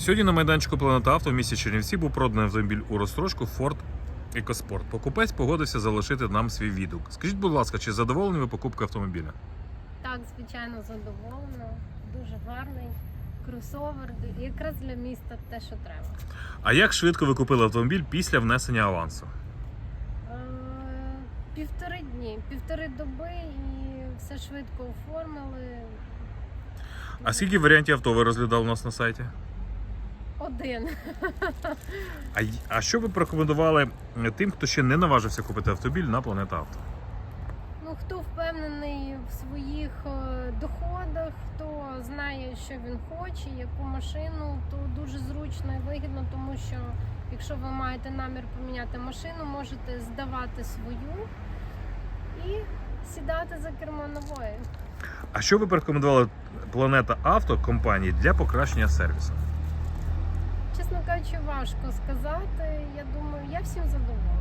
Сьогодні на майданчику Планета Авто в місті Чернівці був проданий автомобіль у розстрочку Ford EcoSport. Покупець погодився залишити нам свій відгук. Скажіть, будь ласка, чи задоволені ви покупкою автомобіля? Так, звичайно, задоволена. Дуже гарний кросовер. Якраз для міста те, що треба. А як швидко ви купили автомобіль після внесення авансу? Е, Півтори дні, півтори доби і все швидко оформили. А скільки варіантів авто ви розглядали у нас на сайті? Один. А, а що ви порекомендували тим, хто ще не наважився купити автомобіль на Планета Авто? Ну, хто впевнений в своїх е, доходах, хто знає, що він хоче, яку машину, то дуже зручно і вигідно, тому що якщо ви маєте намір поміняти машину, можете здавати свою і сідати за кермо нової. А що ви порекомендували Планета Авто компанії для покращення сервісу? Чесно кажучи, важко сказати. Я думаю, я всім задоволена.